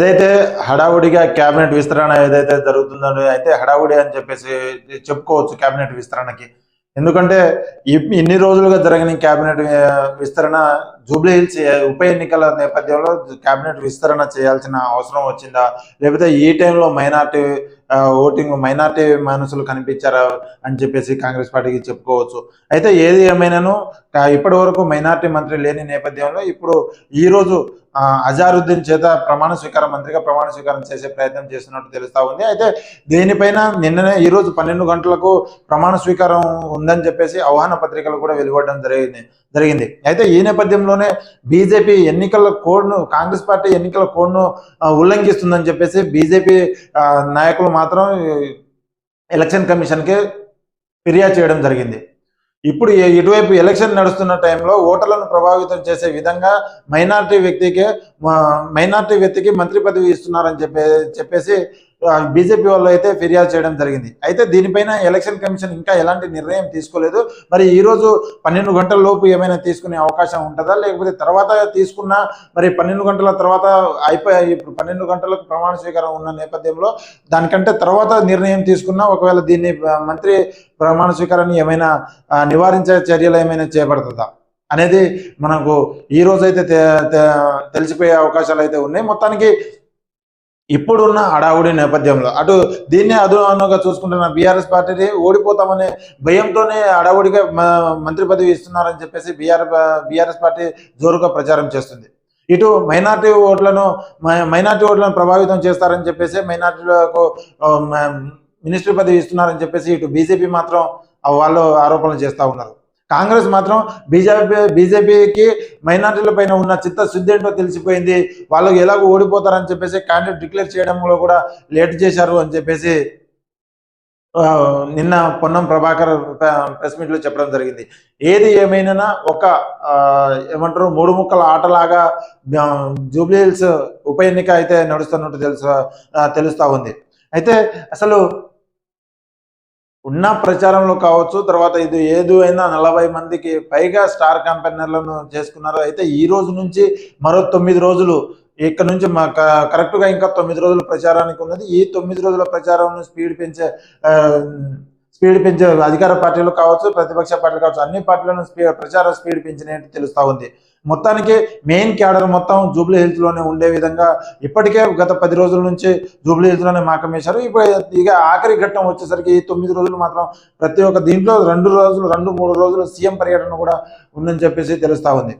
ఏదైతే హడావుడిగా కేబినెట్ విస్తరణ ఏదైతే జరుగుతుందో అయితే హడావుడి అని చెప్పేసి చెప్పుకోవచ్చు కేబినెట్ విస్తరణకి. ఎందుకంటే ఇన్ని రోజులుగా జరిగిన కేబినెట్ విస్తరణ జూబ్లీ హిల్స్ ఉప ఎన్నికల నేపథ్యంలో కేబినెట్ విస్తరణ చేయాల్సిన అవసరం వచ్చిందా? లేకపోతే ఈ టైంలో మైనార్టీ ఓటింగ్ మైనార్టీ మనసులు కనిపించారా అని చెప్పేసి కాంగ్రెస్ పార్టీకి చెప్పుకోవచ్చు. అయితే ఏది ఏమైనాను ఇప్పటి వరకు మైనార్టీ మంత్రి లేని నేపథ్యంలో ఇప్పుడు ఈ రోజు అజారుద్దీన్ చేత ప్రమాణ స్వీకారం మంత్రిగా ప్రమాణ స్వీకారం చేసే ప్రయత్నం చేస్తున్నట్టు తెలుస్తా ఉంది. అయితే దేనిపైన నిన్ననే ఈ రోజు పన్నెండు గంటలకు ప్రమాణ స్వీకారం ఉందని చెప్పేసి ఆహ్వాన పత్రికలు కూడా వెలువడడం జరిగింది జరిగింది. అయితే ఈ నేపథ్యంలోనే బీజేపీ ఎన్నికల కోడ్ను కాంగ్రెస్ పార్టీ ఎన్నికల కోడ్ను ఉల్లంఘిస్తుందని చెప్పేసి బీజేపీ నాయకులు మాత్రం ఎలక్షన్ కమిషన్కి ఫిర్యాదు చేయడం జరిగింది. ఇప్పుడు ఇటువైపు ఎలక్షన్ నడుస్తున్న టైంలో ఓటర్లను ప్రభావితం చేసే విధంగా మైనార్టీ వ్యక్తికి మైనార్టీ వ్యక్తికి మంత్రి పదవి ఇస్తున్నారని చెప్పే చెప్పేసి బీజేపీ వాళ్ళు అయితే ఫిర్యాదు చేయడం జరిగింది. అయితే దీనిపైన ఎలక్షన్ కమిషన్ ఇంకా ఎలాంటి నిర్ణయం తీసుకోలేదు. మరి ఈరోజు పన్నెండు గంటల లోపు ఏమైనా తీసుకునే అవకాశం ఉంటుందా? లేకపోతే తర్వాత తీసుకున్నా మరి పన్నెండు గంటల తర్వాత అయిపోయి ఇప్పుడు పన్నెండు గంటలకు ప్రమాణ స్వీకారం ఉన్న నేపథ్యంలో దానికంటే తర్వాత నిర్ణయం తీసుకున్నా ఒకవేళ దీన్ని మంత్రి ప్రమాణ స్వీకారాన్ని ఏమైనా నివారించే చర్యలు ఏమైనా చేపడుతుందా? అనేది మనకు ఈ రోజైతే తెలిసిపోయే అవకాశాలు అయితే ఉన్నాయి. మొత్తానికి ఇప్పుడున్న హడావుడి నేపథ్యంలో. అటు దీన్నే అదునుగా చూసుకుంటున్న బీఆర్ఎస్ పార్టీని ఓడిపోతామనే భయంతోనే హడావుడిగా మ- మంత్రి పదవి ఇస్తున్నారని చెప్పేసి బీఆర్ బీఆర్ఎస్ పార్టీ జోరుగా ప్రచారం చేస్తుంది. ఇటు మైనార్టీ ఓట్లను మైనార్టీ ఓట్లను ప్రభావితం చేస్తారని చెప్పేసి మైనార్టీలకు మినిస్టర్ మినిస్ట్రీ పదవి ఇస్తున్నారని చెప్పేసి ఇటు బీజేపీ మాత్రం వాళ్ళు ఆరోపణలు చేస్తూ ఉన్నారు. కాంగ్రెస్ మాత్రం బీజేపీ బీజేపీకి మైనార్టీల పైన ఉన్న చిత్తశుద్ధి ఏంటో తెలిసిపోయింది. వాళ్ళు ఎలాగో ఓడిపోతారని చెప్పేసి క్యాండిడేట్ డిక్లేర్ చేయడంలో కూడా లేట్ చేశారు అని చెప్పేసి నిన్న పొన్నం ప్రభాకర్ ప్రెస్ మీట్లో చెప్పడం జరిగింది. ఏది ఏమైనా ఒక ఏమంటారు మూడు ముక్కల ఆటలాగా ఆ, జూబ్లీ హిల్స్ ఉప ఎన్నిక అయితే నడుస్తున్నట్టు తెలుసు తెలుస్తూ ఉంది. అయితే అసలు ఉన్న ప్రచారంలో కావచ్చు తర్వాత ఇది ఏదో అయినా నలభై మందికి పైగా స్టార్ క్యాంపెయినర్లను చేసుకున్నారు. అయితే ఈ రోజు నుంచి మరో తొమ్మిది రోజులు ఇక్కడ నుంచి మా క- ఇంకా తొమ్మిది రోజుల ప్రచారానికి ఉన్నది. ఈ తొమ్మిది రోజుల ప్రచారం స్పీడ్ పెంచే స్పీడ్ పెంచే అధికార పార్టీలు కావచ్చు ప్రతిపక్ష పార్టీలు కావచ్చు అన్ని పార్టీలను స్పీడ్ ప్రచారం స్పీడ్ పెంచినట్టు తెలుస్తూ ఉంది. మొత్తానికి మెయిన్ క్యాడర్ మొత్తం జూబ్లీ హిల్స్లోనే ఉండే విధంగా ఇప్పటికే గత పది రోజుల నుంచి జూబ్లీ హిల్స్లోనే మాకం వేశారు ఇప్పుడు ఇక ఆఖరి ఘట్టం వచ్చేసరికి తొమ్మిది రోజులు మాత్రం ప్రతి ఒక్క దీంట్లో రెండు రోజులు రెండు మూడు రోజులు సీఎం పర్యటన కూడా ఉందని చెప్పేసి తెలుస్తా ఉంది.